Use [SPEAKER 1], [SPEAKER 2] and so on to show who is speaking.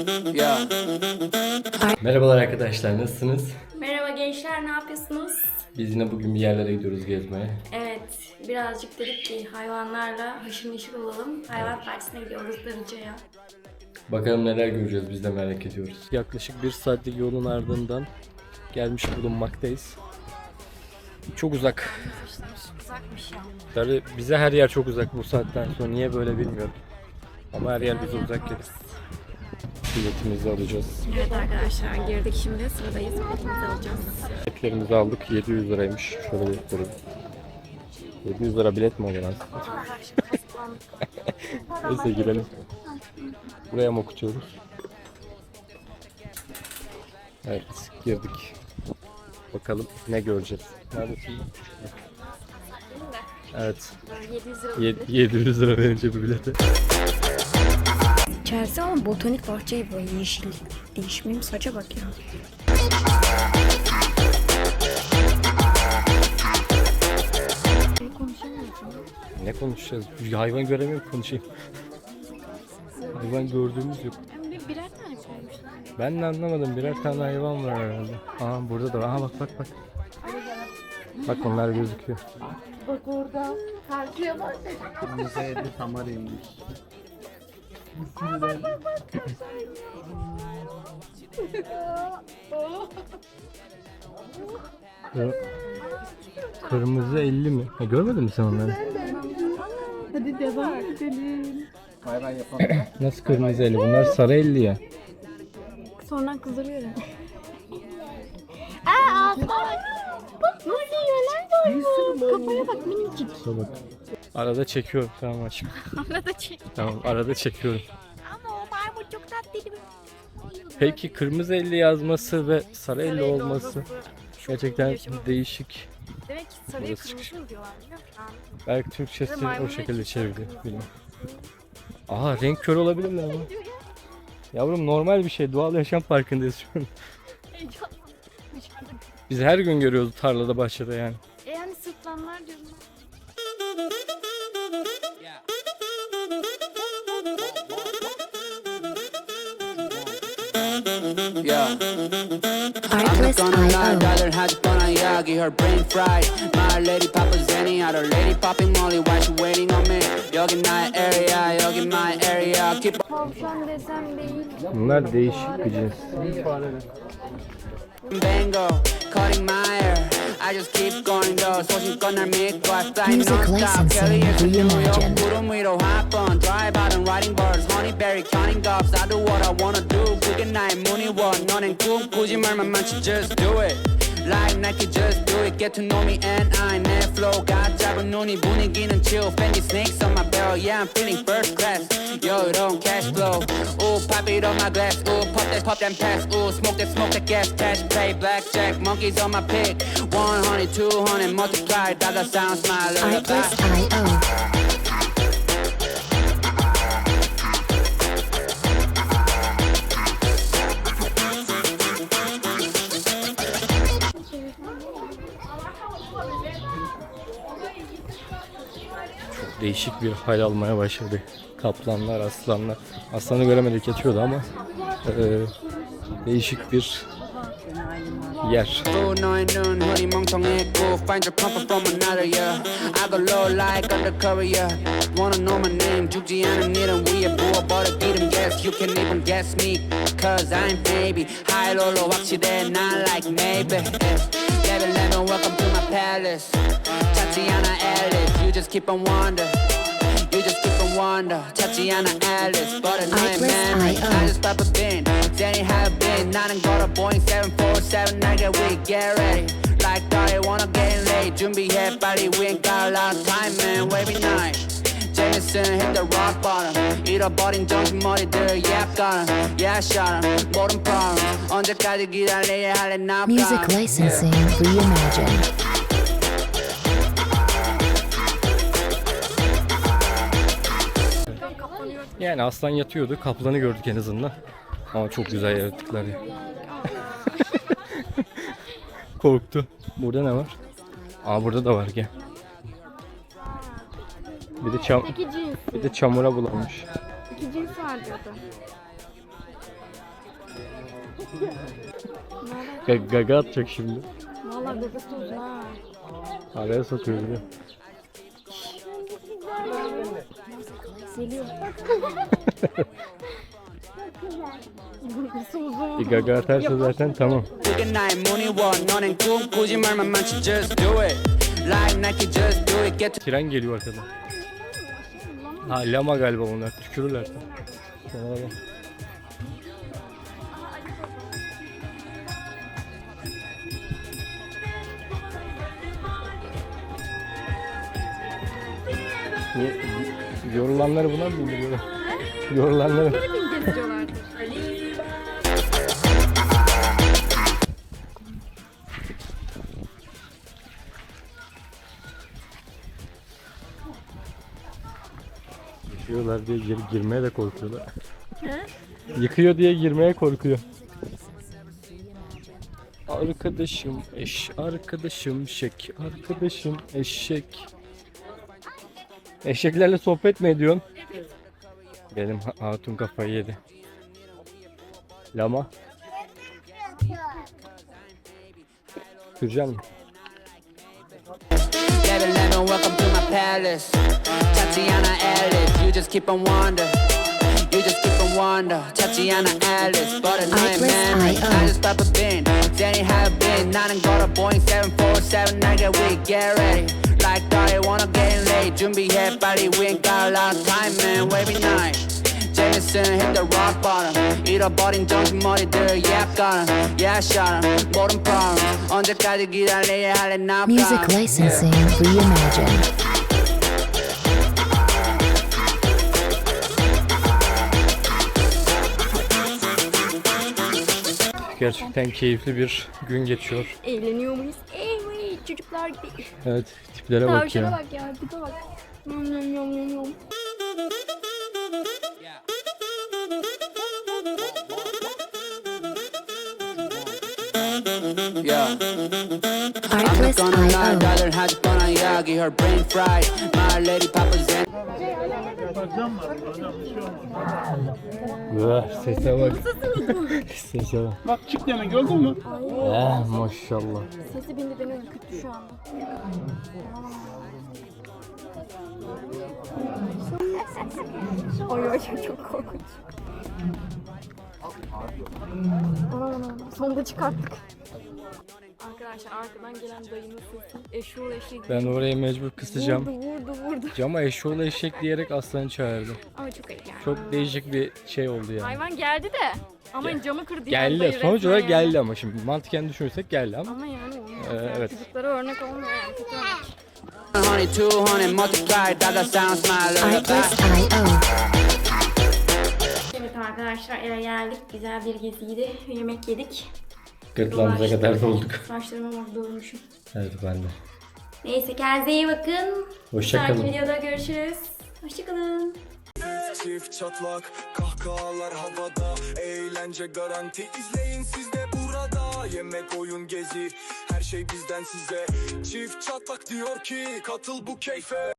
[SPEAKER 1] Yeah.
[SPEAKER 2] Merhabalar arkadaşlar nasılsınız?
[SPEAKER 3] Merhaba gençler, ne yapıyorsunuz?
[SPEAKER 2] Biz yine bugün bir yerlere gidiyoruz gezmeye.
[SPEAKER 3] Evet, birazcık dedik ki hayvanlarla haşır neşir olalım. Hayvan partisine gidiyoruz Darıca'ya.
[SPEAKER 2] Bakalım neler göreceğiz biz de merak ediyoruz. Yaklaşık bir saatlik yolun ardından gelmiş bulunmaktayız. Çok uzak.
[SPEAKER 3] Uzakmış ya.
[SPEAKER 2] Tabii bize her yer çok uzak bu saatten sonra. Niye böyle bilmiyorum. Ama her yer bize uzak gelir. Biletimizi alacağız.
[SPEAKER 3] Evet arkadaşlar, girdik şimdi sıradayız. Biletimizi alacağız.
[SPEAKER 2] Biletlerimizi aldık. 700 liraymış. Şöyle biletleri. 700 lira bilet mi oluyor aslında? Neyse girelim. Buraya mı okutuyoruz? Evet girdik. Bakalım ne göreceğiz. Neredesin? Evet.
[SPEAKER 3] 700 lira.
[SPEAKER 2] Yed- 700 lira verince bir bilete.
[SPEAKER 3] İçerisi ama botanik bahçe böyle yeşil. Değişmeyeyim saça bak ya.
[SPEAKER 2] Ne konuşacağız? Hayvan göremiyorum konuşayım. Hayvan gördüğümüz yok.
[SPEAKER 3] Birer tane koymuşlar.
[SPEAKER 2] Ben de anlamadım. Birer tane hayvan var herhalde. Aha burada da. Aha bak bak bak. Bak onlar gözüküyor.
[SPEAKER 1] Müzeyde tamarıymış.
[SPEAKER 2] Kır- Kırmızı 50 mi? Ha, görmedin mi sen onları?
[SPEAKER 1] Hayvan yapalım.
[SPEAKER 2] Nasıl kırmızı 50? Bunlar sarı 50 ya.
[SPEAKER 3] Sonradan kızdırıyor ya. Aa bak. Bak neler var bu. Kafaya bak minicik.
[SPEAKER 2] Dur bak. Arada çekiyorum tamam aşkım.
[SPEAKER 3] Arada çek.
[SPEAKER 2] Tamam arada çekiyorum.
[SPEAKER 3] Ama o maymun çok tatlıydı.
[SPEAKER 2] Peki kırmızı 50 yazması ve sarı 50
[SPEAKER 3] elli
[SPEAKER 2] olması
[SPEAKER 3] olması
[SPEAKER 2] gerçekten
[SPEAKER 3] yaşamadım.
[SPEAKER 2] değişik.
[SPEAKER 3] Demek ki sarıya
[SPEAKER 2] Burası çıkış.
[SPEAKER 3] kırmızı diyorlar biliyor musun?
[SPEAKER 2] Belki Türkçesi o şekilde çevirdi. Bilmiyorum. Aha renk kör olabilirler ama. Yavrum normal bir şey. Doğal yaşam parkındayız şu an.
[SPEAKER 3] Dışarıda.
[SPEAKER 2] Biz her gün görüyoruz tarlada bahçede yani.
[SPEAKER 3] E yani sırtlanlar diyorum.
[SPEAKER 1] Yeah. I'm not gonna lie, dollar has gone on Yagi, her brain fried. My lady Papa Zenny, other lady popping Molly, why she waiting on me? Yogi my area, yogi my area, keep
[SPEAKER 3] Tavşan desem değil.
[SPEAKER 2] Bunlar değişik bir cins.
[SPEAKER 1] Bango, cutting my hair. I just keep going though, so she's gonna make I fly
[SPEAKER 4] Music
[SPEAKER 1] non-stop.
[SPEAKER 4] licensing
[SPEAKER 1] Kelly is in New York,
[SPEAKER 4] reimagined.
[SPEAKER 1] put 'em with a hop on. Drive out and writing bars, honeyberry counting gobs. I do what I wanna do, quick and night, money one. 너는 꿈꾸지만 많지, just do it. Like Nike, just do it. Get to know me and I 내 flow got 잡은 눈이 분위기는 chill. Fendi snakes on my belt, yeah I'm feeling first class. Yo, it don't cash flow. Ooh, pop it on my glass. Ooh, pop that, pop that pass. Ooh, smoke that, smoke that gas. Cash play, blackjack, monkeys on my pick. 100, 200, multiply. Dollar sound, smile, lullaby.
[SPEAKER 4] Artlist.io.
[SPEAKER 2] değişik bir hal almaya başladı. Kaplanlar, aslanlar. Aslanı göremedik yatıyordu ama e, değişik bir yer.
[SPEAKER 1] Tatiana Ellis You just keep on wonder You just keep on wonder Tatiana Alice But I'm not man I just pop a bin Danny have been 나는 걸어 Boeing 747 I get weak Get ready Like that I wanna get late 준비해 빨리 We ain't got a lot of time man Wavy night Jameson hit the rock bottom 잃어버린 정신머리들 Yeah I got 'em Yeah I shot 'em 모든 problems 언제까지 기다려야 할래 now I've
[SPEAKER 4] Music
[SPEAKER 1] got 'em.
[SPEAKER 4] licensing reimagined.
[SPEAKER 2] Yani aslan yatıyordu. Kaplanı gördük en azından. Ama çok güzel yaratıklar ya. Korktu. Burada ne var? Aa burada da var gel. Bir de çam
[SPEAKER 3] İki cins.
[SPEAKER 2] bir de çamura bulanmış.
[SPEAKER 3] İki cins var diyordu.
[SPEAKER 2] Ga- gaga atacak şimdi.
[SPEAKER 3] Valla gagası uzun ha.
[SPEAKER 2] Araya sokuyor bir de.
[SPEAKER 3] Yükseliyor.
[SPEAKER 2] Bir gaga zaten tamam. Tren geliyor arkadan. Ha lama galiba onlar. Tükürürler. Sana. Niye? Yorulanları buna mı bindiriyorlar? Yorulanları. Yıkıyorlar diye gir, girmeye de korkuyorlar. Yıkıyor diye girmeye korkuyor. Arkadaşım eş, arkadaşım şek, arkadaşım eşek. Eşeklerle sohbet mi ediyorsun? Benim ha- hatun kafayı yedi. Lama.
[SPEAKER 1] Welcome to my palace. Tatiana Alice, you just keep on wonder. You just keep on wonder. Tatiana Alice, but a nightmare.
[SPEAKER 4] I.O.
[SPEAKER 1] I just pop a bin. Danny have been. Nine got a Boeing 747. I get weak, get ready. Like that, I wanna get in late. 준비해 빨리. We ain't got a lot of time, man. Wavy night. Jameson hit the rock bottom 잃어버린 정신 머리들 yeah I got 'em yeah I shot 'em 모든 problems 언제까지 기다려야 할래 now I'm
[SPEAKER 4] Music
[SPEAKER 1] gone.
[SPEAKER 4] licensing reimagined.
[SPEAKER 2] Gerçekten keyifli bir gün geçiyor.
[SPEAKER 3] Eğleniyor muyuz? Evet çocuklar gibi.
[SPEAKER 2] Evet tiplere bak
[SPEAKER 3] Tavşana
[SPEAKER 2] ya.
[SPEAKER 3] bak ya tipe bak. Yum yum yum yum yum.
[SPEAKER 1] Yeah. I'm not
[SPEAKER 2] Vah sese bak. sese bak.
[SPEAKER 5] Bak çık demek gördün mü?
[SPEAKER 2] Eh maşallah.
[SPEAKER 3] Sesi bindi beni ürküttü şu anda. oy oy çok korkunç. Aman. Sonunda çıkarttık. Arkadaşlar arkadan gelen dayının sesi eşoğlu eşek
[SPEAKER 2] Ben oraya mecbur kısacağım.
[SPEAKER 3] vurdu vurdu vurdu.
[SPEAKER 2] Cama eşoğlu eşek diyerek aslanı çağırdı.
[SPEAKER 3] Ama çok ayıp yani.
[SPEAKER 2] Çok değişik bir şey oldu yani.
[SPEAKER 3] Hayvan geldi de ama camı kırdı yani
[SPEAKER 2] Geldi. Sonuç olarak
[SPEAKER 3] yani.
[SPEAKER 2] geldi ama şimdi mantıken düşünürsek geldi ama.
[SPEAKER 3] Ama yani.
[SPEAKER 2] Ee,
[SPEAKER 3] yani.
[SPEAKER 2] evet.
[SPEAKER 3] Çocuklara örnek olmuyor yani. Kötü örnek.
[SPEAKER 1] Honey 200 multiply Dada
[SPEAKER 3] arkadaşlar eve geldik. Güzel bir geziydi. Yemek yedik.
[SPEAKER 2] Gırtlağımıza kadar dolduk.
[SPEAKER 3] Saçlarıma bak dolmuşum.
[SPEAKER 2] Evet ben de.
[SPEAKER 3] Neyse kendinize iyi bakın.
[SPEAKER 2] Hoşça
[SPEAKER 3] Sonraki videoda görüşürüz. Hoşçakalın.
[SPEAKER 6] Çift çatlak kahkahalar havada Eğlence garanti izleyin siz de burada Yemek oyun gezi her şey bizden size Çift çatlak diyor ki katıl bu keyfe